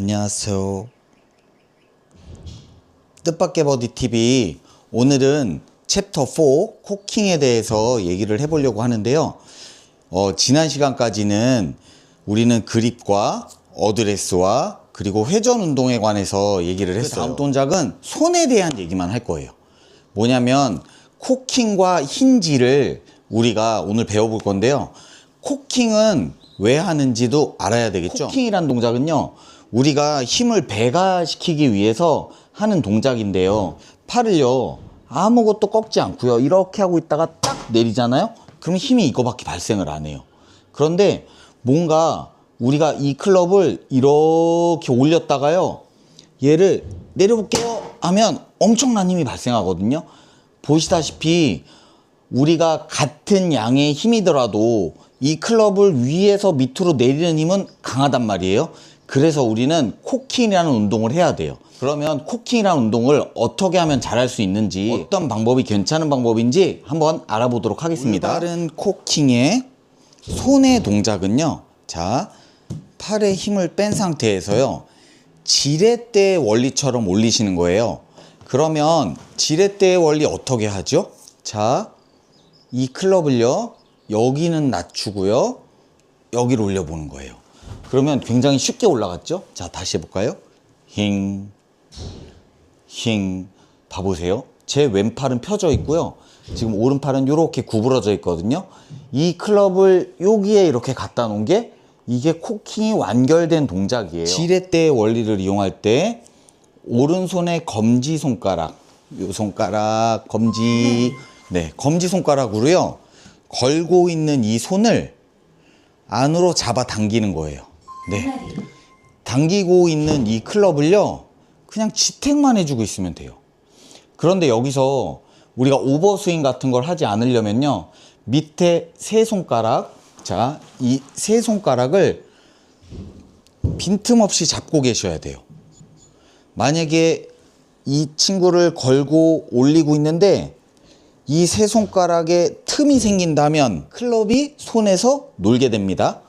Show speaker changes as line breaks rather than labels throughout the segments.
안녕하세요. 뜻밖의 버디 TV 오늘은 챕터 4 코킹에 대해서 얘기를 해보려고 하는데요. 어, 지난 시간까지는 우리는 그립과 어드레스와 그리고 회전 운동에 관해서 얘기를 했어요. 다음 동작은 손에 대한 얘기만 할 거예요. 뭐냐면 코킹과 힌지를 우리가 오늘 배워볼 건데요. 코킹은 왜 하는지도 알아야 되겠죠. 코킹이란 동작은요. 우리가 힘을 배가시키기 위해서 하는 동작인데요. 팔을요. 아무것도 꺾지 않고요. 이렇게 하고 있다가 딱 내리잖아요. 그럼 힘이 이거밖에 발생을 안 해요. 그런데 뭔가 우리가 이 클럽을 이렇게 올렸다가요. 얘를 내려볼게요 하면 엄청난 힘이 발생하거든요. 보시다시피 우리가 같은 양의 힘이더라도 이 클럽을 위에서 밑으로 내리는 힘은 강하단 말이에요. 그래서 우리는 코킹이라는 운동을 해야 돼요. 그러면 코킹이라는 운동을 어떻게 하면 잘할 수 있는지 어떤 방법이 괜찮은 방법인지 한번 알아보도록 하겠습니다. 다른 코킹의 손의 동작은요. 자, 팔에 힘을 뺀 상태에서요. 지렛대 원리처럼 올리시는 거예요. 그러면 지렛대의 원리 어떻게 하죠? 자, 이 클럽을요. 여기는 낮추고요. 여기를 올려보는 거예요. 그러면 굉장히 쉽게 올라갔죠? 자, 다시 해볼까요? 힝, 힝. 봐보세요. 제 왼팔은 펴져 있고요. 지금 오른팔은 이렇게 구부러져 있거든요. 이 클럽을 여기에 이렇게 갖다 놓은 게 이게 코킹이 완결된 동작이에요. 지렛대의 원리를 이용할 때 오른손의 검지 손가락, 요 손가락, 검지, 네, 검지 손가락으로요. 걸고 있는 이 손을 안으로 잡아 당기는 거예요. 네. 당기고 있는 이 클럽을요. 그냥 지탱만 해주고 있으면 돼요. 그런데 여기서 우리가 오버스윙 같은 걸 하지 않으려면요. 밑에 세 손가락, 자, 이 세 손가락을 빈틈없이 잡고 계셔야 돼요. 만약에 이 친구를 걸고 올리고 있는데 이 세 손가락에 틈이 생긴다면 클럽이 손에서 놀게 됩니다.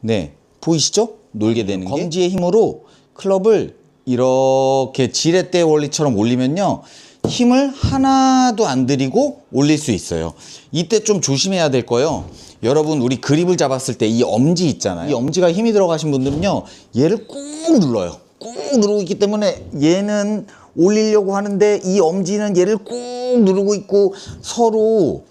네, 보이시죠? 놀게 되는 게 검지의 힘으로 클럽을 이렇게 지렛대 원리처럼 올리면요. 힘을 하나도 안 들이고 올릴 수 있어요. 이때 좀 조심해야 될 거요. 여러분 우리 그립을 잡았을 때 이 엄지 있잖아요. 이 엄지가 힘이 들어가신 분들은요. 얘를 꾹 눌러요. 꾹 누르고 있기 때문에 얘는 올리려고 하는데 이 엄지는 얘를 꾹 누르고 있고 서로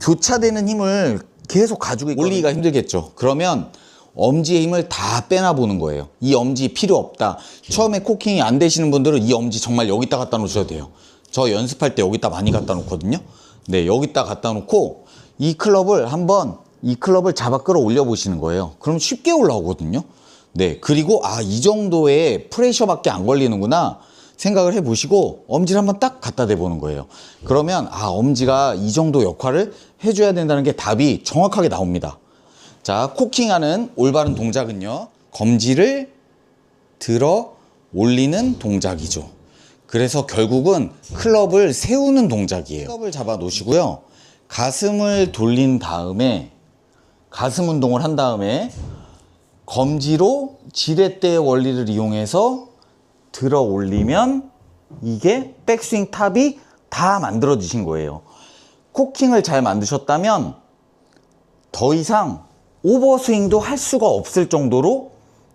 교차되는 힘을 계속 가지고 있거든요. 올리기가 힘들겠죠. 그러면 엄지의 힘을 다 빼놔 보는 거예요. 이 엄지 필요 없다. 처음에 코킹이 안 되시는 분들은 이 엄지 정말 여기다 갖다 놓으셔야 돼요. 저 연습할 때 여기다 많이 갖다 놓거든요. 네, 여기다 갖다 놓고 이 클럽을 한번 이 클럽을 잡아 끌어올려 보시는 거예요. 그럼 쉽게 올라오거든요. 네, 그리고 아, 이 정도의 프레셔밖에 안 걸리는구나. 생각을 해 보시고 엄지를 한번 딱 갖다 대 보는 거예요. 그러면 아, 엄지가 이 정도 역할을 해줘야 된다는 게 답이 정확하게 나옵니다. 자, 코킹하는 올바른 동작은요. 검지를 들어 올리는 동작이죠. 그래서 결국은 클럽을 세우는 동작이에요. 클럽을 잡아 놓으시고요. 가슴을 돌린 다음에 가슴 운동을 한 다음에 검지로 지렛대의 원리를 이용해서 들어 올리면 이게 백스윙 탑이 다 만들어지신 거예요. 코킹을 잘 만드셨다면 더 이상 오버스윙도 할 수가 없을 정도로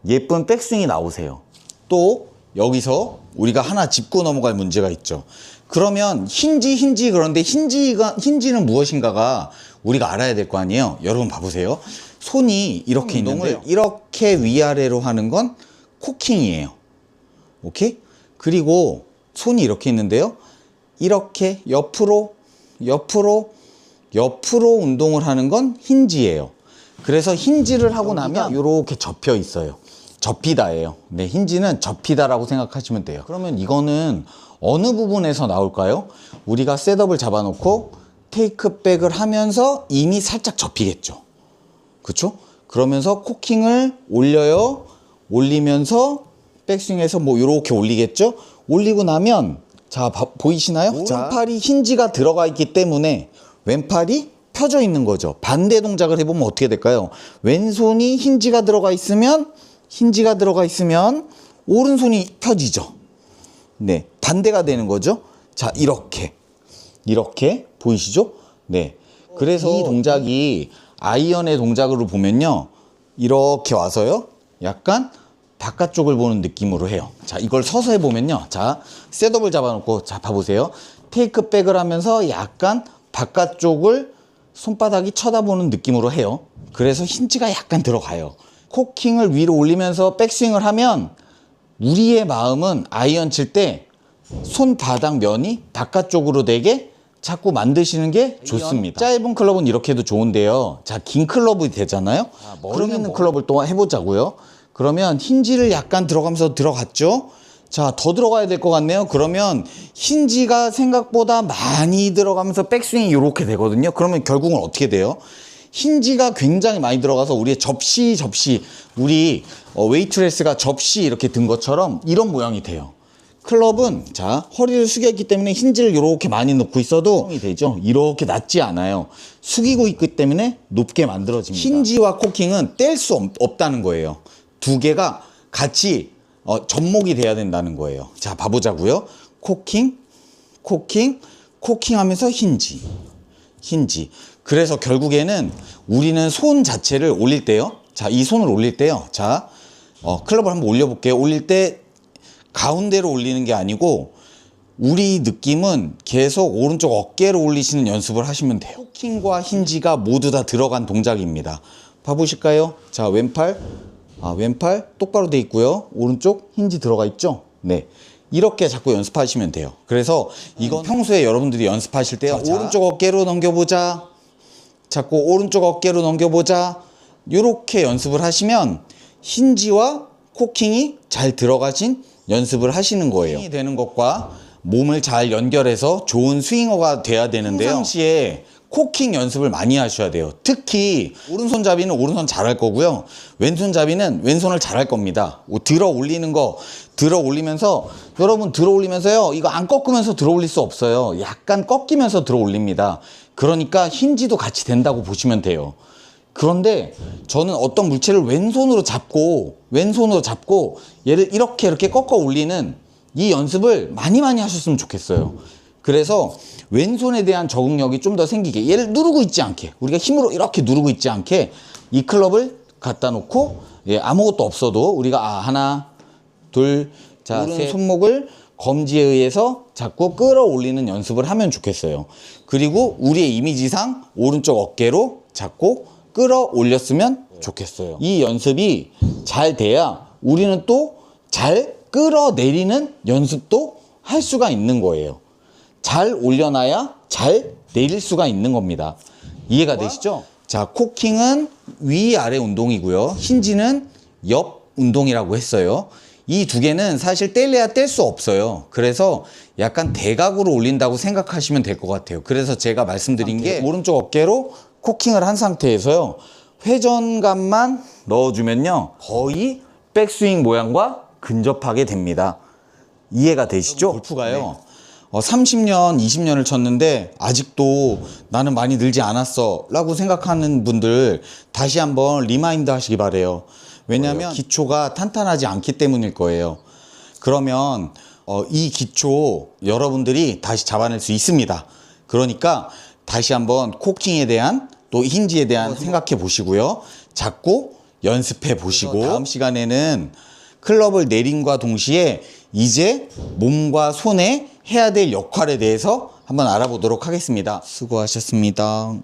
예쁜 백스윙이 나오세요. 또 여기서 우리가 하나 짚고 넘어갈 문제가 있죠. 그러면 힌지 힌지 그런데 힌지가 힌지는 무엇인가가 우리가 알아야 될 거 아니에요. 여러분 봐보세요. 손이 이렇게 있는데 이렇게 위아래로 하는 건 코킹이에요. 오케이? 그리고 손이 이렇게 있는데요. 이렇게 옆으로 옆으로 옆으로 운동을 하는 건 힌지예요. 그래서 힌지를 하고 나면 이렇게 접혀 있어요. 접히다예요. 네, 힌지는 접히다라고 생각하시면 돼요. 그러면 이거는 어느 부분에서 나올까요? 우리가 셋업을 잡아놓고 테이크백을 하면서 이미 살짝 접히겠죠. 그쵸? 그러면서 코킹을 올려요. 올리면서 백스윙에서 뭐 이렇게 올리겠죠? 올리고 나면 자 봐- 보이시나요? 오른팔이 힌지가 들어가 있기 때문에 왼팔이 펴져 있는 거죠. 반대 동작을 해보면 어떻게 될까요? 왼손이 힌지가 들어가 있으면 힌지가 들어가 있으면 오른손이 펴지죠. 네, 반대가 되는 거죠. 자, 이렇게. 이렇게 보이시죠? 네. 그래서 이 동작이 아이언의 동작으로 보면요. 이렇게 와서요. 약간 바깥쪽을 보는 느낌으로 해요. 자, 이걸 서서 해보면요. 자, 셋업을 잡아놓고, 자, 봐보세요. 테이크백을 하면서 약간 바깥쪽을 손바닥이 쳐다보는 느낌으로 해요. 그래서 힌지가 약간 들어가요. 코킹을 위로 올리면서 백스윙을 하면 우리의 마음은 아이언 칠 때 손바닥 면이 바깥쪽으로 되게 자꾸 만드시는 게 좋습니다. 짧은 클럽은 이렇게 해도 좋은데요. 자, 긴 클럽이 되잖아요. 그럼 있는 클럽을 또 해보자고요. 그러면 힌지를 약간 들어가면서 들어갔죠. 자, 더 들어가야 될 것 같네요. 그러면 힌지가 생각보다 많이 들어가면서 백스윙이 이렇게 되거든요. 그러면 결국은 어떻게 돼요? 힌지가 굉장히 많이 들어가서 우리의 접시 접시 우리 어, 웨이트레스가 접시 이렇게 든 것처럼 이런 모양이 돼요. 클럽은 자 허리를 숙였기 때문에 힌지를 이렇게 많이 놓고 있어도 이 되죠. 이렇게 낮지 않아요. 숙이고 있기 때문에 높게 만들어집니다. 힌지와 코킹은 뗄 수 없다는 거예요. 두 개가 같이 어, 접목이 돼야 된다는 거예요. 자 봐보자고요. 코킹, 코킹, 코킹 하면서 힌지. 힌지. 그래서 결국에는 우리는 손 자체를 올릴 때요. 자, 이 손을 올릴 때요. 자, 어, 클럽을 한번 올려볼게요. 올릴 때 가운데로 올리는 게 아니고 우리 느낌은 계속 오른쪽 어깨로 올리시는 연습을 하시면 돼요. 코킹과 힌지가 모두 다 들어간 동작입니다. 봐보실까요? 자, 왼팔, 아, 왼팔 똑바로 돼 있고요. 오른쪽 힌지 들어가 있죠? 네. 이렇게 자꾸 연습하시면 돼요. 그래서 이건 평소에 여러분들이 연습하실 때 오른쪽 어깨로 넘겨보자. 자꾸 오른쪽 어깨로 넘겨보자. 이렇게 연습을 하시면 힌지와 코킹이 잘 들어가신 연습을 하시는 거예요. 스윙이 되는 것과 몸을 잘 연결해서 좋은 스윙어가 돼야 되는데요. 평상시에 코킹 연습을 많이 하셔야 돼요. 특히 오른손잡이는 오른손 잘할 거고요. 왼손잡이는 왼손을 잘할 겁니다. 들어 올리는 거 들어 올리면서 여러분 들어 올리면서요. 이거 안 꺾으면서 들어 올릴 수 없어요. 약간 꺾이면서 들어 올립니다. 그러니까 힌지도 같이 된다고 보시면 돼요. 그런데 저는 어떤 물체를 왼손으로 잡고 왼손으로 잡고 얘를 이렇게 이렇게 꺾어 올리는 이 연습을 많이 많이 하셨으면 좋겠어요. 그래서 왼손에 대한 적응력이 좀 더 생기게 얘를 누르고 있지 않게 우리가 힘으로 이렇게 누르고 있지 않게 이 클럽을 갖다 놓고 예, 아무것도 없어도 우리가 아 하나 둘자 손목을 검지에 의해서 자꾸 끌어올리는 연습을 하면 좋겠어요. 그리고 우리의 이미지상 오른쪽 어깨로 자꾸 끌어올렸으면 좋겠어요. 이 연습이 잘 돼야 우리는 또 잘 끌어내리는 연습도 할 수가 있는 거예요. 잘 올려놔야 잘 내릴 수가 있는 겁니다. 이해가 되시죠? 자, 코킹은 위아래 운동이고요. 힌지는 옆 운동이라고 했어요. 이 두 개는 사실 뗄래야 뗄 수 없어요. 그래서 약간 대각으로 올린다고 생각하시면 될 것 같아요. 그래서 제가 말씀드린 게 오른쪽 어깨로 코킹을 한 상태에서요. 회전감만 넣어주면요. 거의 백스윙 모양과 근접하게 됩니다. 이해가 되시죠? 골프가요. 어, 30년, 20년을 쳤는데 아직도 나는 많이 늘지 않았어 라고 생각하는 분들 다시 한번 리마인드 하시기 바래요. 왜냐하면 기초가 탄탄하지 않기 때문일 거예요. 그러면 어, 이 기초 여러분들이 다시 잡아낼 수 있습니다. 그러니까 다시 한번 코킹에 대한 또 힌지에 대한 생각해 보시고요. 잡고 연습해 보시고 다음 시간에는 클럽을 내림과 동시에 이제 몸과 손에 해야 될 역할에 대해서 한번 알아보도록 하겠습니다. 수고하셨습니다.